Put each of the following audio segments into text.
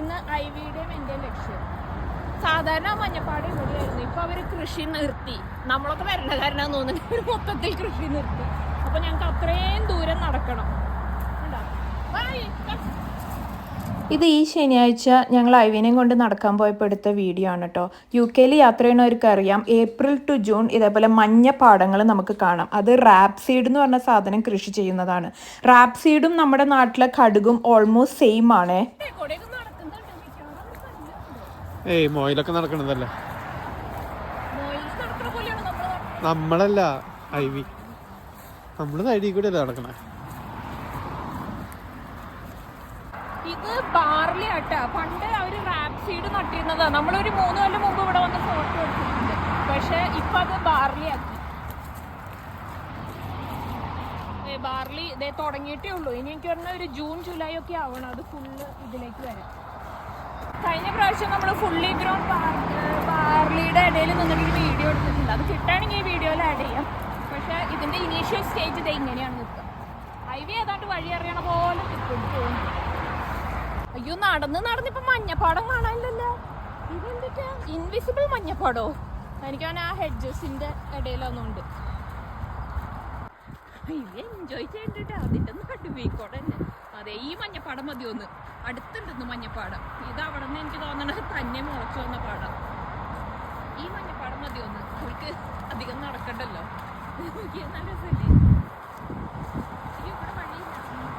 ഇന്ന് ഐ വിയുടെയും എന്റെയും ലക്ഷ്യം. സാധാരണ മഞ്ഞപ്പാട് ഇവിടെയായിരുന്നു. ഇപ്പൊ അവർ കൃഷി നിർത്തി. നമ്മളൊക്കെ വരേണ്ട കാരണം തോന്നുന്നു മൊത്തത്തിൽ കൃഷി നിർത്തി. അപ്പൊ ഞങ്ങൾക്ക് അത്രയും ദൂരം നടക്കണം. ഇത് ഈ ശനിയാഴ്ച ഞങ്ങൾ ഐവിനെയും കൊണ്ട് നടക്കാൻ പോയപ്പോൾ എടുത്ത വീഡിയോ ആണ് കേട്ടോ യു കെയിൽ യാത്ര ചെയ്യുന്നവർക്ക് അറിയാം ഏപ്രിൽ ടു ജൂൺ ഇതേപോലെ മഞ്ഞ പാടങ്ങൾ നമുക്ക് കാണാം. അത് റാപ്പ് സീഡ് എന്ന് പറഞ്ഞ സാധനം കൃഷി ചെയ്യുന്നതാണ്. റാപ്പ് സീഡും നമ്മുടെ നാട്ടിലെ കടുകും ഓൾമോസ്റ്റ് സെയിം ആണേ. ഏയ് മോയിലൊക്കെ നടക്കണതല്ലേ. നമ്മളല്ല ഐ വി നമ്മൾ സൈഡിൽ കൂടെ അല്ലേ നടക്കണേ? ബാർലി ഇതേ തുടങ്ങിയിട്ടേ ഉള്ളൂ. ഇനി എനിക്ക് പറഞ്ഞ ഒരു ജൂൺ ജൂലൈ ഒക്കെ ആവണം. അത് ഫുള്ള് ഇതിലേക്ക് വരാൻ. കഴിഞ്ഞ പ്രാവശ്യം നമ്മൾ ഫുള്ളി ഗ്രോൺ ബാർലിയുടെ ഇടയിൽ നിന്നിട്ട് ഒരു വീഡിയോ എടുത്തിട്ടുണ്ട്. അത് കിട്ടുകയാണെങ്കിൽ ഈ വീഡിയോയിൽ ആഡ് ചെയ്യാം. പക്ഷെ ഇതിന്റെ ഇനീഷ്യൽ സ്റ്റേജ് ഇത് ഇങ്ങനെയാണ് നിൽക്കുക. ഹൈവേ ഏതാണ്ട് വഴി അറിയണ പോലെ തോന്നുന്നു. അയ്യോ നടന്ന് നടന്ന് മഞ്ഞപ്പാടം കാണാനില്ലല്ലോ. ഇതെന്തൊക്കെയാ ഇൻവിസിബിൾ മഞ്ഞപ്പാടോ? എനിക്ക് അവൻ ആ ഹെഡ്ജസിന്റെ ഇടയിലൊന്നുണ്ട് എൻജോയ് ചെയ്യണ്ടിട്ട് അതിന്റെ നടുവീക്കോടെ തന്നെ അതെ ഈ മഞ്ഞപ്പാടം മതി ഒന്ന് അടുത്തുണ്ടെന്ന് മഞ്ഞപ്പാടം. ഇത് അവിടെ നിന്ന് എനിക്ക് തോന്നണത് തന്നെ മുളച്ചു വന്ന പാടം. ഈ മഞ്ഞപ്പാടം മതി അവർക്ക് അധികം നടക്കണ്ടല്ലോ. നല്ല വഴിയില്ല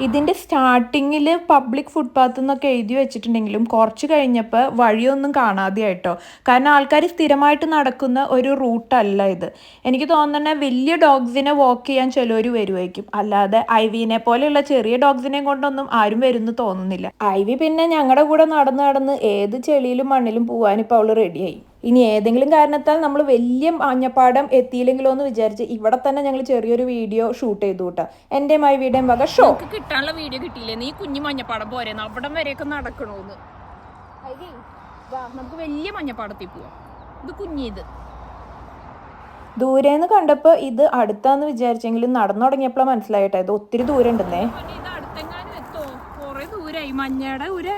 ഇതിന്റെ സ്റ്റാർട്ടിങ്ങിൽ പബ്ലിക് ഫുട്പാത്ത് എന്നൊക്കെ എഴുതി വെച്ചിട്ടുണ്ടെങ്കിലും കുറച്ച് കഴിഞ്ഞപ്പോൾ വഴിയൊന്നും കാണാതെ ആയിട്ടോ കാരണം ആൾക്കാർ സ്ഥിരമായിട്ട് നടക്കുന്ന ഒരു റൂട്ടല്ല ഇത്. എനിക്ക് തോന്നുന്നത് വലിയ ഡോഗ്സിനെ വാക്ക് ചെയ്യാൻ ചിലവർ വരുമായിരിക്കും അല്ലാതെ ഐവിനെ പോലെയുള്ള ചെറിയ ഡോഗ്സിനെ കൊണ്ടൊന്നും ആരും വരുന്നു തോന്നുന്നില്ല. ഐവി പിന്നെ ഞങ്ങളുടെ കൂടെ നടന്ന് നടന്ന് ഏത് ചെളിയിലും മണ്ണിലും പോകാൻ ഇപ്പോൾ അവൾ റെഡിയായി ഇനി ഏതെങ്കിലും കാരണത്താൽ നമ്മൾ വലിയ മഞ്ഞപ്പാടം എത്തിയില്ലെങ്കിലോ എന്ന് വിചാരിച്ച് ഇവിടെ തന്നെ ഞങ്ങൾ ചെറിയൊരു വീഡിയോ ഷൂട്ട് ചെയ്തു കൂട്ടാ. എന്റെ ഐവിയുടെയും വക ഷോ. കിട്ടാനുള്ള വീഡിയോ കിട്ടിയില്ലേ? നീ കുഞ്ഞു മഞ്ഞപ്പാടം പോരെ അവിടം വരെയൊക്കെ നടക്കണോന്ന്. നമുക്ക് വലിയ മഞ്ഞപ്പാടത്തിൽ പോവാം. ഇത് കുഞ്ഞിത് ദൂരേന്ന് കണ്ടപ്പോൾ ഇത് അടുത്താന്ന് വിചാരിച്ചെങ്കിലും നടന്നു തുടങ്ങിയപ്പോഴാണ് മനസ്സിലായിട്ടെ. ഇത് ഒത്തിരി ദൂരം ഉണ്ടെന്നേ ദൂരായി. മഞ്ഞയുടെ ഒരു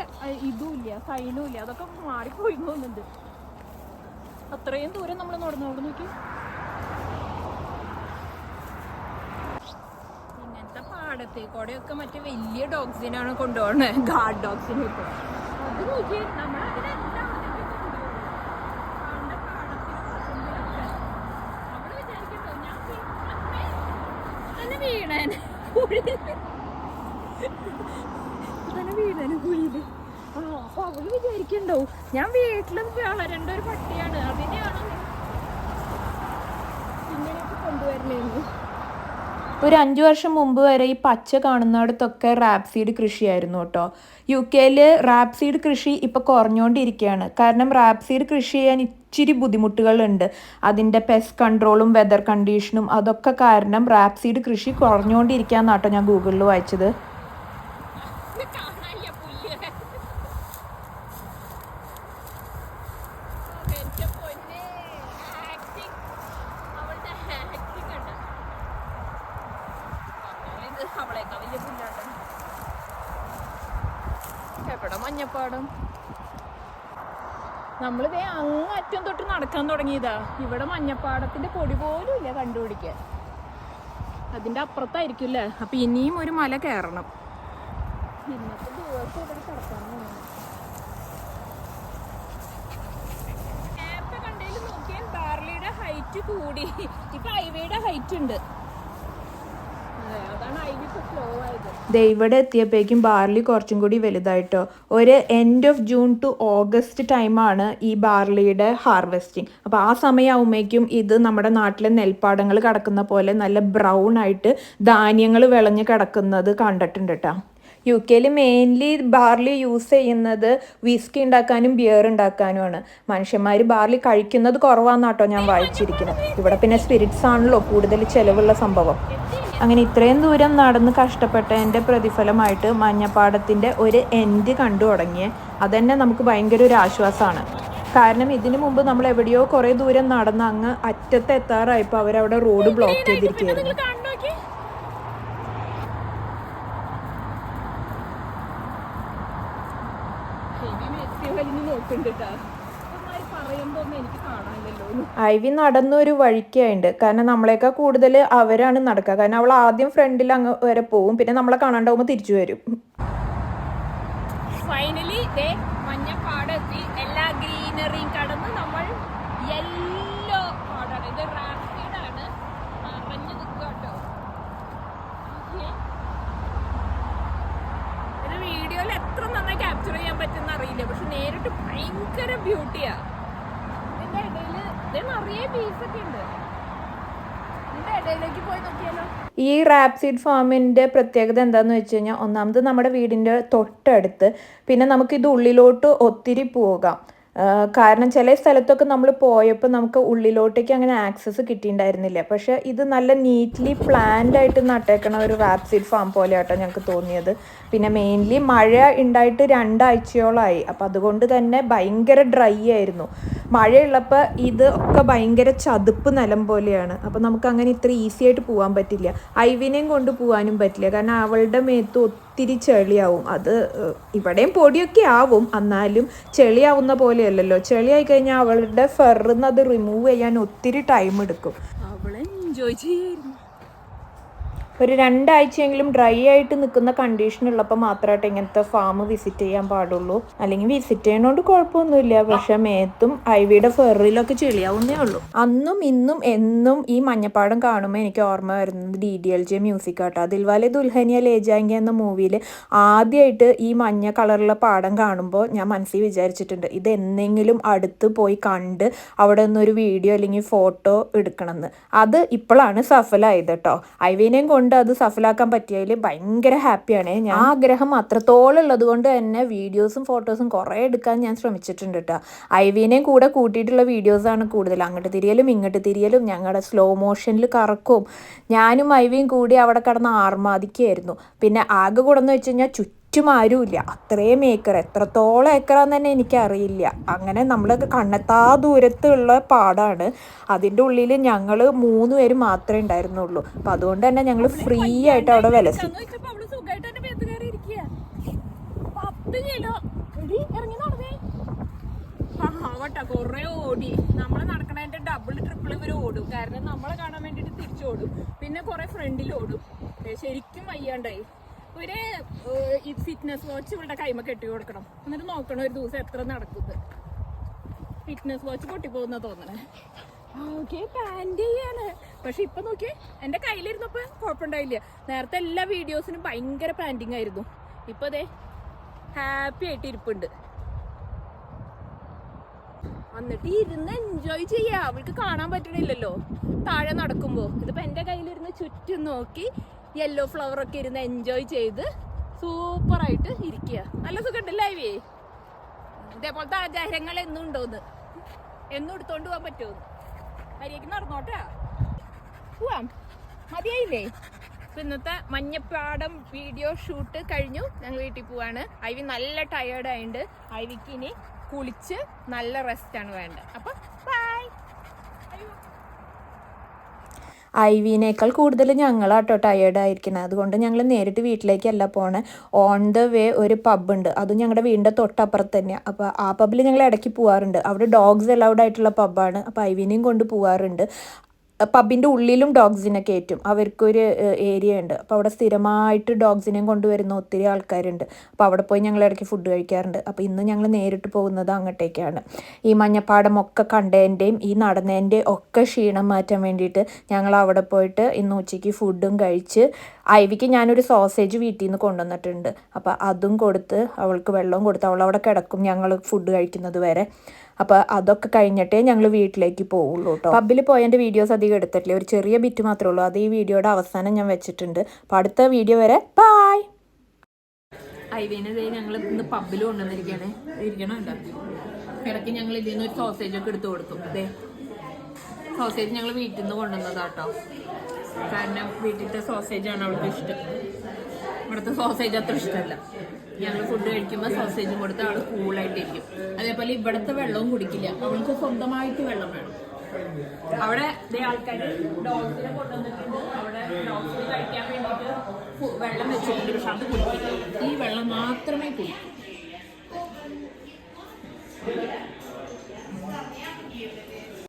ഇതും ഇല്ല സൈനും ഇല്ല. അതൊക്കെ മാറിപ്പോയി തോന്നുന്നുണ്ട്. അത്രയും ദൂരം നമ്മൾ നടന്നു. അവിടെ നോക്കി. ഇങ്ങനത്തെ പാടത്തെ കൂടെയൊക്കെ മറ്റേ വലിയ ഡോഗ്സിനാണ് കൊണ്ടുപോകുന്നത്. ഗാർഡ് ഡോഗ്സിനെ ഇപ്പൊ അത് നോക്കി നമ്മളതിനെല്ലാം അതിലേക്ക് കൊണ്ടുപോകും. കാണുന്ന പാടത്തിലും പറമ്പിലൊക്കെ. അവൾ വിചാരിക്കട്ടോ, ഞാൻ വീ- അമ്മേ, തന്നെ വീണേനെ. കുഴിയിൽ. തന്നെ വീണേനെ കുഴിയിൽ. ആ, അപ്പൊ അവൾ വിചാരിക്കണ്ടോ? ഞാൻ വീട്ടിലും വളരേണ്ട ഒരു പട്ടിയാണ്. അതിനെയാണ് ഇങ്ങനെയൊക്കെ ഒരു അഞ്ചു വർഷം മുമ്പ് വരെ ഈ പച്ച കാണുന്നിടത്തൊക്കെ റാപ്സീഡ് കൃഷിയായിരുന്നു കേട്ടോ. യു കെയിൽ റാപ്സീഡ് കൃഷി ഇപ്പോൾ കുറഞ്ഞുകൊണ്ടിരിക്കുകയാണ് കാരണം റാപ്സീഡ് കൃഷി ചെയ്യാൻ ഇച്ചിരി ബുദ്ധിമുട്ടുകളുണ്ട്. അതിന്റെ പെസ്റ്റ് കൺട്രോളും വെതർ കണ്ടീഷനും അതൊക്കെ കാരണം റാപ്സീഡ് കൃഷി കുറഞ്ഞുകൊണ്ടിരിക്കുകയെന്നാട്ടോ ഞാൻ ഗൂഗിളിൽ വായിച്ചത്. അവളേക്കാ വലിയ പുല്ലാട്ടം എവിടെ മഞ്ഞപ്പാടം. നമ്മളിതേ അങ്ങ് അറ്റം തൊട്ട് നടക്കാൻ തുടങ്ങിയതാ. ഇവിടെ മഞ്ഞപ്പാടത്തിന്റെ പൊടി പോലും ഇല്ല കണ്ടുപിടിക്കാൻ. അതിന്റെ അപ്പുറത്തായിരിക്കും അല്ലേ? അപ്പൊ ഇനിയും ഒരു മല കയറണം. ഇന്നത്തെ ദിവസം ഇവിടെ കിടക്കാൻ നേരത്തെ കണ്ടതിൽ നോക്കിയാൽ ബാർലിയുടെ ഹൈറ്റ് കൂടി. ഇപ്പൊ ഐവയുടെ ഹൈറ്റ് ഉണ്ട് അതെ അതാണ് ഐവി ഇപ്പൊ സ്ലോ ആയത് ദേ ഇവിടെ എത്തിയപ്പോഴേക്കും ബാർലി കുറച്ചും കൂടി വലുതായിട്ടോ. ഒരു end of June to August ടൈമാണ് ഈ ബാർലിയുടെ ഹാർവെസ്റ്റിംഗ് അപ്പോൾ ആ സമയമാകുമ്പോഴേക്കും ഇത് നമ്മുടെ നാട്ടിലെ നെൽപ്പാടങ്ങൾ കിടക്കുന്ന പോലെ നല്ല ബ്രൗൺ ആയിട്ട് ധാന്യങ്ങൾ വിളഞ്ഞ് കിടക്കുന്നത് കണ്ടിട്ടുണ്ട് കേട്ടോ യു കെയിൽ മെയിൻലി ബാർലി യൂസ് ചെയ്യുന്നത് വിസ്കി ഉണ്ടാക്കാനും ബിയർ ഉണ്ടാക്കാനുമാണ് മനുഷ്യന്മാർ ബാർലി കഴിക്കുന്നത് കുറവാന്നാട്ടോ ഞാൻ വായിച്ചിരിക്കുന്നത്. ഇവിടെ പിന്നെ സ്പിരിറ്റ്സ് ആണല്ലോ കൂടുതൽ ചിലവുള്ള സംഭവം. അങ്ങനെ ഇത്രയും ദൂരം നടന്ന് കഷ്ടപ്പെട്ടതിന്റെ പ്രതിഫലമായിട്ട് മഞ്ഞപ്പാടത്തിന്റെ ഒരു എൻഡ് കണ്ടു തുടങ്ങിയ. അതന്നെ നമുക്ക് ഭയങ്കര ഒരു ആശ്വാസമാണ്. കാരണം ഇതിനു മുമ്പ് നമ്മൾ എവിടെയോ കുറേ ദൂരം നടന്ന് അങ്ങ് അറ്റത്ത് എത്താറായപ്പോൾ അവരവിടെ റോഡ് ബ്ലോക്ക് ചെയ്തിരിക്കുകയായിരുന്നു. നിങ്ങൾ കാണു ഐവി നടന്ന ഒരു വഴിക്കായുണ്ട്. കാരണം നമ്മളെക്കാൾ കൂടുതൽ അവരാണ് നടക്കുക കാരണം അവൾ ആദ്യം ഫ്രണ്ടിൽ അങ്ങ് വരെ പോവും. പിന്നെ നമ്മളെ കാണാണ്ടാവുമ്പോൾ തിരിച്ചു വരും. ഫൈനലി മഞ്ഞപ്പാടെത്തി എല്ലാ ഗ്രീനറിയും ഈ റാപ്സിഡ് ഫാമിന്റെ പ്രത്യേകത എന്താണെന്ന് വെച്ച് കഴിഞ്ഞാൽ ഒന്നാമത് നമ്മുടെ വീടിന്റെ തൊട്ടടുത്ത് പിന്നെ നമുക്കിത് ഉള്ളിലോട്ട് ഒത്തിരി പോകാം. കാരണം ചില സ്ഥലത്തൊക്കെ നമ്മൾ പോയപ്പോൾ നമുക്ക് ഉള്ളിലോട്ടേക്ക് അങ്ങനെ ആക്സസ് കിട്ടിയിട്ടുണ്ടായിരുന്നില്ല പക്ഷേ ഇത് നല്ല നീറ്റ്ലി പ്ലാൻഡ് ആയിട്ട് നട്ടേക്കണ ഒരു റാപ്സീഡ് ഫാം പോലെ ആട്ടോ ഞങ്ങൾക്ക് തോന്നിയത്. പിന്നെ മെയിൻലി മഴ ഉണ്ടായിട്ട് രണ്ടാഴ്ചയോളമായി അപ്പം അതുകൊണ്ട് തന്നെ ഭയങ്കര ഡ്രൈ ആയിരുന്നു. മഴയുള്ളപ്പോൾ ഇത് ഒക്കെ ഭയങ്കര ചതുപ്പ് നിലം പോലെയാണ്. അപ്പം നമുക്ക് അങ്ങനെ ഇത്ര ഈസി ആയിട്ട് പോകാൻ പറ്റില്ല. ഐവിനെയും കൊണ്ട് പോകാനും പറ്റില്ല. കാരണം അവളുടെ മേത്ത് ഒത്തിരി ചെളിയാവും അത് ഇവിടെയും പൊടിയൊക്കെ ആവും. എന്നാലും ചെളിയാവുന്ന പോലെയല്ലല്ലോ. ചെളിയായി കഴിഞ്ഞാൽ അവളുടെ ഫെറിന്ന് അത് റിമൂവ് ചെയ്യാൻ ഒത്തിരി ടൈം എടുക്കും. അവളെ എൻജോയ് ചെയ്യായിരുന്നു. ഒരു രണ്ടാഴ്ചയെങ്കിലും ഡ്രൈ ആയിട്ട് നിൽക്കുന്ന കണ്ടീഷൻ ഉള്ളപ്പോൾ മാത്രമായിട്ട് ഇങ്ങനത്തെ ഫാം വിസിറ്റ് ചെയ്യാൻ പാടുള്ളൂ. അല്ലെങ്കിൽ വിസിറ്റ് ചെയ്യണോണ്ട് കുഴപ്പമൊന്നുമില്ല. പക്ഷെ മേത്തും ഐവിയുടെ ഫെറിലൊക്കെ ചെളിയാവുന്നേ ഉള്ളൂ. അന്നും ഇന്നും എന്നും ഈ മഞ്ഞപ്പാടം കാണുമ്പോൾ എനിക്ക് ഓർമ്മ വരുന്നത് D D L J music ആട്ടോ. ദിൽവാലെ ദുൽഹനിയ ലേജാങ്കി എന്ന മൂവിയിൽ ആദ്യമായിട്ട് ഈ മഞ്ഞ കളറുള്ള പാടം കാണുമ്പോൾ ഞാൻ മനസ്സിൽ വിചാരിച്ചിട്ടുണ്ട് ഇത് എന്തെങ്കിലും അടുത്ത് പോയി കണ്ട് അവിടെ നിന്നൊരു വീഡിയോ അല്ലെങ്കിൽ ഫോട്ടോ എടുക്കണമെന്ന്. അത് ഇപ്പോഴാണ് സഫലമായത് കേട്ടോ ഐവീനെയും കൊണ്ട് അത് സഫലാക്കാൻ പറ്റിയതിൽ ഭയങ്കര ഹാപ്പിയാണ്. ഞാൻ ആഗ്രഹം അത്രത്തോളം ഉള്ളത് കൊണ്ട് തന്നെ വീഡിയോസും ഫോട്ടോസും കുറേ എടുക്കാൻ ഞാൻ ശ്രമിച്ചിട്ടുണ്ട് കേട്ടോ ഐവീനെയും കൂടെ കൂട്ടിയിട്ടുള്ള വീഡിയോസാണ് കൂടുതൽ. അങ്ങോട്ട് തിരിയലും ഇങ്ങോട്ട് തിരിയലും ഞങ്ങളുടെ സ്ലോ മോഷനിൽ കറക്കും. ഞാനും ഐവിയും കൂടി അവിടെ കടന്ന് ആർമാദിക്കുകയായിരുന്നു പിന്നെ ആകെ കൂടെ എന്ന് വെച്ച് കഴിഞ്ഞാൽ ചുറ്റും ആരുമില്ല. അത്രയും ഏക്കർ എത്രത്തോളം ഏക്കറാന്ന് തന്നെ എനിക്കറിയില്ല. അങ്ങനെ നമ്മൾ കണ്ണെത്താ ദൂരത്തുള്ള പാടാണ്. അതിന്റെ ഉള്ളിൽ ഞങ്ങൾ മൂന്ന് പേര് മാത്രമേ ഉണ്ടായിരുന്നുള്ളൂ. അപ്പം അതുകൊണ്ട് തന്നെ ഞങ്ങൾ ഫ്രീ ആയിട്ട് അവിടെ വിലസി ആവട്ടെ കൊറേ ഓടി. നമ്മൾ നടക്കണതിന്റെ ഡബിൾ ട്രിപ്പിൾ ഇവർ ഓടും. കാരണം നമ്മളെ കാണാൻ വേണ്ടിട്ട് തിരിച്ചോടും. പിന്നെ കൊറേ ഫ്രണ്ടിൽ ഓടും. ശരിക്കും വയ്യാണ്ടായി. ഒരു ഫിറ്റ്നസ് വാച്ച് ഇവളുടെ കൈമ കെട്ടി കൊടുക്കണം. എന്നിട്ട് നോക്കണം ഒരു ദിവസം എത്ര നടക്കുന്നത്. ഫിറ്റ്നസ് വാച്ച് പൊട്ടിപ്പോകുന്ന തോന്നണേ. പക്ഷെ ഇപ്പൊ നോക്കിയേ എന്റെ കയ്യിലിരുന്നപ്പോ കുഴപ്പമുണ്ടായില്ല. നേരത്തെ എല്ലാ വീഡിയോസിനും ഭയങ്കര പാന്റിങ് ആയിരുന്നു. ഇപ്പൊ അതെ ഹാപ്പി ആയിട്ട് ഇരിപ്പുണ്ട്. എന്നിട്ട് ഇരുന്ന് എൻജോയ് ചെയ്യാ. അവൾക്ക് കാണാൻ പറ്റണില്ലല്ലോ. താഴെ നടക്കുമ്പോ. ഇതിപ്പോ എന്റെ കയ്യിലിരുന്ന് ചുറ്റും നോക്കി യെല്ലോ ഫ്ലവർ ഒക്കെ ഇരുന്ന് എൻജോയ് ചെയ്ത് സൂപ്പറായിട്ട് ഇരിക്കുക. നല്ല സുഖമുണ്ട് ലൈവേ ഇതേപോലത്തെ ആചാരങ്ങൾ എന്നും ഉണ്ടോന്ന്? എന്നും എടുത്തോണ്ട് പോകാൻ പറ്റുമോ മര്യാദയ്ക്ക് നടന്നോട്ടാ. പോവാം. മതിയായില്ലേ? അപ്പൊ ഇന്നത്തെ മഞ്ഞപ്പാടം വീഡിയോ ഷൂട്ട് കഴിഞ്ഞു. ഞങ്ങൾ വീട്ടിൽ പോവാണ്. ഐവി നല്ല ടയേർഡ് ആയിണ്ട്. ഐവിക്ക് ഇനി കുളിച്ച് നല്ല റെസ്റ്റ് ആണ് വേണ്ടത്. അപ്പൊ ബൈ വിനേക്കാൾ കൂടുതൽ ടയേർഡ് ആയിരിക്കുന്നത്. അതുകൊണ്ട് ഞങ്ങൾ നേരിട്ട് വീട്ടിലേക്കല്ല പോണേ. ഓൺ ദ വേ ഒരു പബ് ഉണ്ട്. അതും ഞങ്ങളുടെ വീടിന്റെ തൊട്ടപ്പുറത്ത് തന്നെയാണ് അപ്പോൾ ആ പബ്ബിൽ ഞങ്ങൾ ഇടയ്ക്ക് പോകാറുണ്ട് അവിടെ ഡോഗ്സ് അലൗഡ് ആയിട്ടുള്ള പബ്ബാണ് അപ്പോൾ വിനെയും കൊണ്ട് പോവാറുണ്ട്. പബിന്റെ ഉള്ളിലും ഡോഗ്സിനെ കയറ്റും. അവർക്കൊരു ഏരിയ ഉണ്ട്. അപ്പോൾ അവിടെ സ്ഥിരമായിട്ട് ഡോഗ്സിനെയും കൊണ്ടുവരുന്ന ഒത്തിരി ആൾക്കാരുണ്ട്. അപ്പോൾ അവിടെ പോയി ഞങ്ങൾ ഇടയ്ക്ക് ഫുഡ് കഴിക്കാറുണ്ട്. അപ്പോൾ ഇന്ന് ഞങ്ങൾ നേരിട്ട് പോകുന്നത് അങ്ങോട്ടേക്കാണ്. ഈ മഞ്ഞപ്പാടം ഒക്കെ കണ്ടതിന്റെയും ഈ നടന്നതിന്റെയും ഒക്കെ ക്ഷീണം മാറ്റാൻ വേണ്ടിയിട്ട് ഞങ്ങൾ അവിടെ പോയിട്ട് ഇന്ന് ഉച്ചയ്ക്ക് ഫുഡും കഴിച്ച് ഐവിക്ക് ഞാനൊരു സോസേജ് വീട്ടിൽ നിന്ന് കൊണ്ടുവന്നിട്ടുണ്ട്. അപ്പോൾ അതും കൊടുത്ത് അവൾക്ക് വെള്ളവും കൊടുത്ത് അവൾ അവിടെ കിടക്കും ഞങ്ങൾ ഫുഡ് കഴിക്കുന്നത് വരെ. അപ്പോൾ അതൊക്കെ കഴിഞ്ഞിട്ടേ ഞങ്ങൾ വീട്ടിലേക്ക് പോവുള്ളൂ കേട്ടോ പബ്ബിൽ പോയതിന്റെ വീഡിയോസ് അധികം എടുത്തിട്ടില്ല? ഒരു ചെറിയ ബിറ്റ് മാത്രമേ ഉള്ളൂ. അത് ഈ വീഡിയോയുടെ അവസാനം ഞാൻ വെച്ചിട്ടുണ്ട്. അപ്പോൾ അടുത്ത വീഡിയോ വരെ. ബായ് ഐവേനെ ഞങ്ങൾ ഇന്ന് പബ്ബിൽ കൊണ്ടുവന്നിരിക്കുകയാണ് ഇരിക്കണം കേട്ടോ ഇടയ്ക്ക് ഞങ്ങൾ ഇതിൽ നിന്ന് ഒരു സോസേജ് ഒക്കെ എടുത്തു കൊടുക്കും അതെ സോസേജ് ഞങ്ങൾ വീട്ടിൽ നിന്ന് കൊണ്ടുവന്നതാട്ടോ. കാരണം വീട്ടിലത്തെ ആണ് അവൾക്ക് ഇഷ്ടം. ഇവിടുത്തെ സോസേജ് അത്ര ഇഷ്ടമല്ല. ഞങ്ങൾ ഫുഡ് കഴിക്കുമ്പോൾ സോസേജും കൊടുത്ത് അവൾ കൂളായിട്ടിരിക്കും അതേപോലെ ഇവിടുത്തെ വെള്ളവും കുടിക്കില്ല. അവൾക്ക് സ്വന്തമായിട്ട് വെള്ളം വേണം. അവിടെ ആൾക്കാർ ഡോഗ്സിനെ കൊണ്ടുവന്നിട്ടുണ്ട്. അവിടെ ഡോഗ്സിന് കഴിക്കാൻ വേണ്ടിയിട്ട് വെള്ളം വെച്ചിട്ടുണ്ട്. പക്ഷെ അത് കുടിക്കില്ല. ഈ വെള്ളം മാത്രമേ കുടിക്കൂ.